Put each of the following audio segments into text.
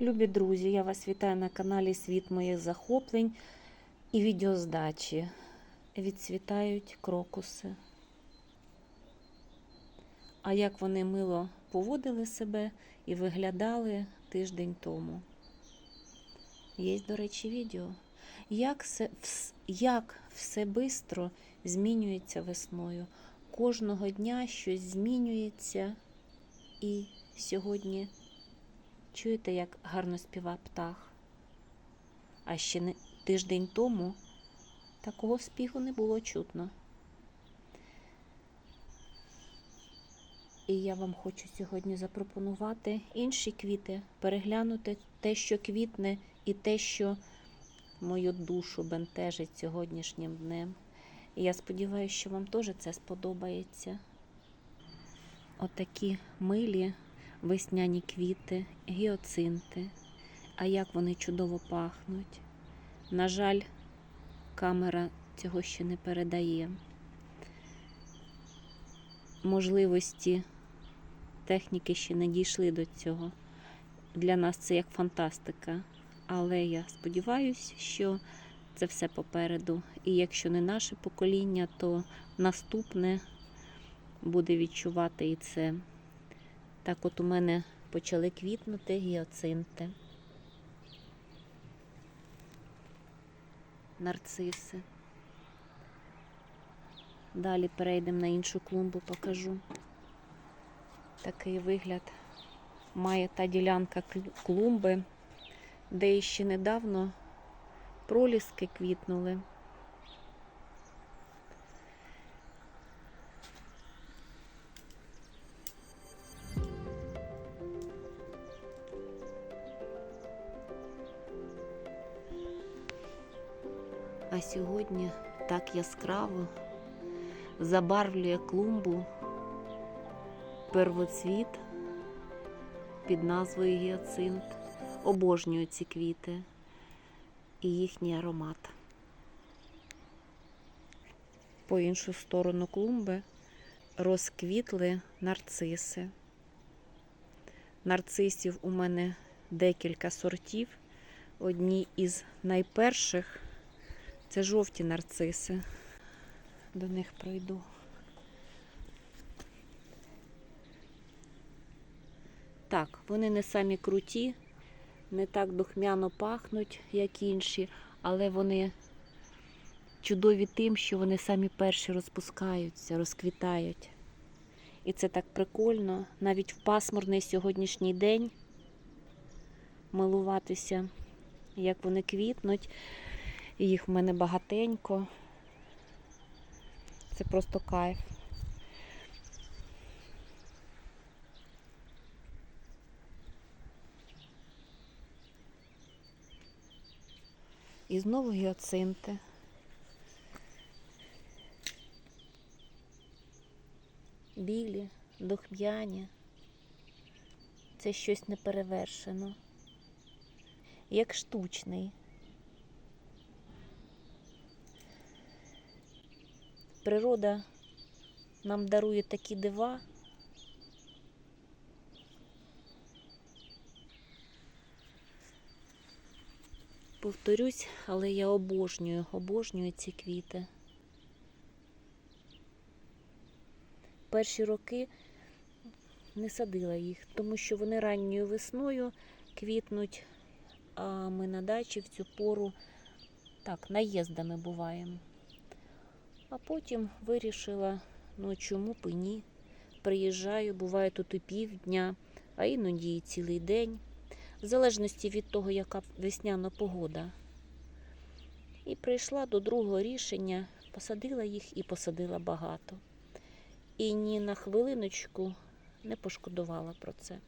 Любі друзі, я вас вітаю на каналі Світ моїх захоплень і відеоздачі. Відцвітають крокуси. А як вони мило поводили себе і виглядали тиждень тому. Є, до речі, відео. Як все, вс- як все бистро змінюється весною. Кожного дня щось змінюється. І сьогодні чуєте, як гарно співа птах. А ще не, тиждень тому такого співу не було чутно. І я вам хочу сьогодні запропонувати інші квіти, переглянути те, що квітне, і те, що мою душу бентежить сьогоднішнім днем. І я сподіваюся, що вам теж це сподобається. Отакі милі весняні квіти, гіоцинти. А як вони чудово пахнуть. На жаль, камера цього ще не передає. Можливості техніки ще не дійшли до цього. Для нас це як фантастика. Але я сподіваюся, що це все попереду. І якщо не наше покоління, то наступне буде відчувати і це. Так от у мене почали квітнути гіоцинти, нарциси. Далі перейдемо на іншу клумбу, покажу. Такий вигляд має та ділянка клумби, де ще недавно проліски квітнули. А сьогодні так яскраво забарвлює клумбу первоцвіт під назвою гіацинт. Обожнюю ці квіти і їхній аромат. По іншу сторону клумби розквітли нарциси. Нарцисів у мене декілька сортів. Одні із найперших це жовті нарциси. До них пройду. Так, вони не самі круті, не так духмяно пахнуть, як інші, але вони чудові тим, що вони самі перші розпускаються, розквітають. І це так прикольно, навіть в пасмурний сьогоднішній день милуватися, як вони квітнуть. І Їх в мене багатенько. Це просто кайф. І знову гіоцинти. Білі, духмяні. Це щось неперевершено. Як штучний. Природа нам дарує такі дива. Повторюсь, але я обожнюю, обожнюю ці квіти. Перші роки не садила їх, тому що вони ранньою весною квітнуть, а ми на дачі в цю пору так, наїздами буваємо. А потім вирішила, ну чому б і ні. Приїжджаю, буває тут і півдня, а іноді і цілий день, в залежності від того, яка весняна погода. І прийшла до другого рішення, посадила їх і посадила багато. І ні на хвилиночку не пошкодувала про це.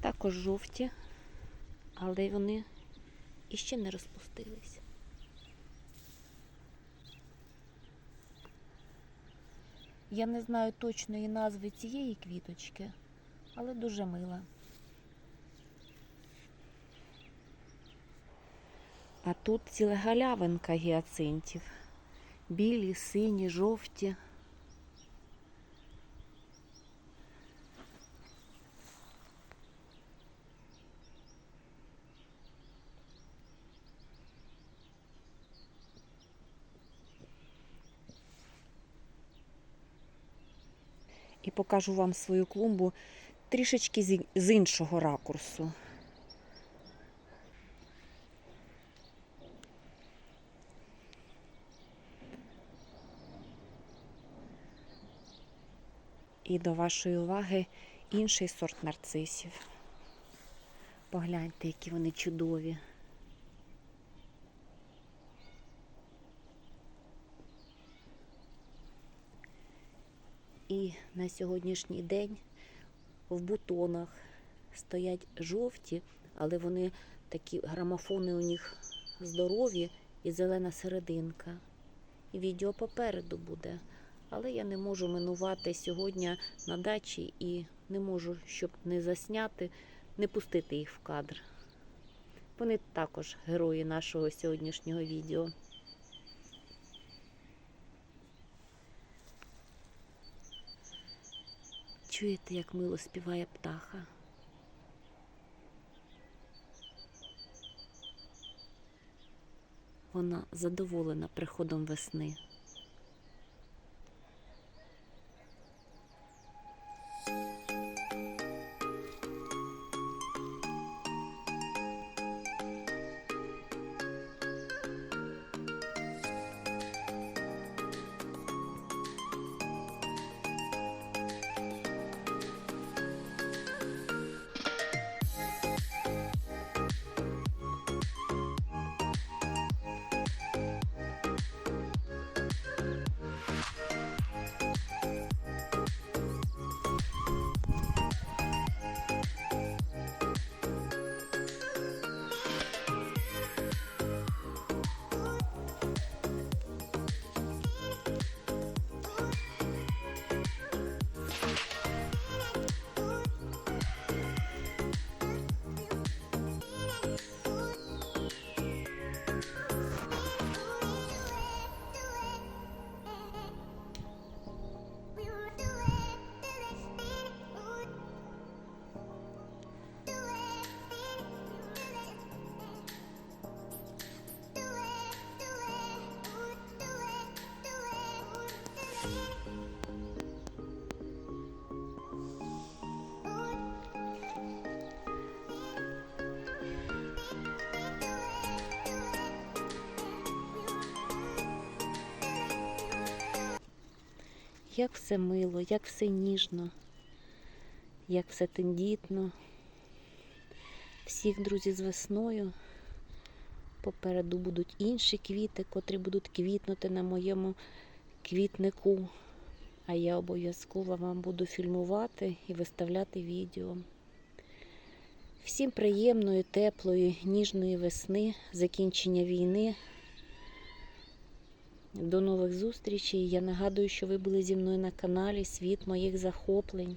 Також жовті, але вони іще не розпустились. Я не знаю точної назви цієї квіточки, але дуже мила. А тут ціла галявинка гіацинтів. Білі, сині, жовті. І покажу вам свою клумбу трішечки з- іншого ракурсу. І до вашої уваги інший сорт нарцисів. Погляньте, які вони чудові. На сьогоднішній день в бутонах стоять жовті, але вони такі грамофони у них здорові і зелена серединка. І відео попереду буде. Але я не можу минувати сьогодні на дачі і не можу, щоб не засняти, не пустити їх в кадр. Вони також герої нашого сьогоднішнього відео. Чуєте, як мило співає птаха? Вона задоволена приходом весни. Як все мило, як все ніжно, як все тендітно. Всіх, друзі, з весною. Попереду будуть інші квіти, котрі будуть квітнути на моєму квітнику. А я обов'язково вам буду фільмувати і виставляти відео. Всім приємної, теплої, ніжної весни, закінчення війни. До нових зустрічей. Я нагадую, що ви були зі мною на каналі Світ моїх захоплень.